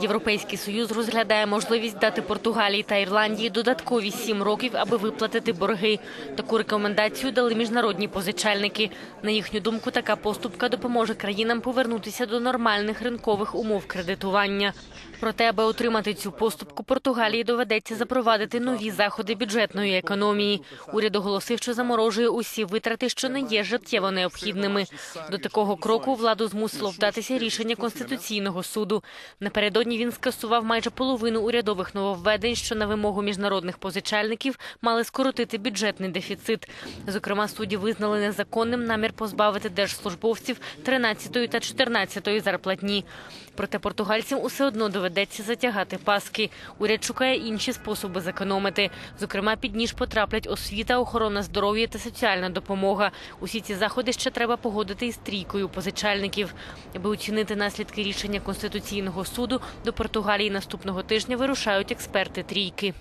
Європейський союз розглядає можливість дати Португалії та Ірландії додаткові сім років, аби виплатити борги. Таку рекомендацію дали міжнародні позичальники. На їхню думку, така поступка допоможе країнам повернутися до нормальних ринкових умов кредитування. Проте, аби отримати цю поступку, Португалії доведеться запровадити нові заходи бюджетної економії. Уряд оголосив, що заморожує усі витрати, що не є життєво необхідними. До такого кроку владу змусило вдатися рішення конституційного суду. Напередодні він скасував майже половину урядових нововведень, що на вимогу міжнародних позичальників мали скоротити бюджетний дефіцит. Зокрема, судді визнали незаконним намір позбавити держслужбовців 13-ї та 14-ї зарплатні. Проте португальцям усе одно доведеться затягати паски. Уряд шукає інші способи зекономити. Зокрема, під ніж потраплять освіта, охорона здоров'я та соціальна допомога. Усі ці заходи ще треба погодити із трійкою позичальників. Аби оцінити наслідки рішення конституційного суду, до Португалії наступного тижня вирушають експерти трійки.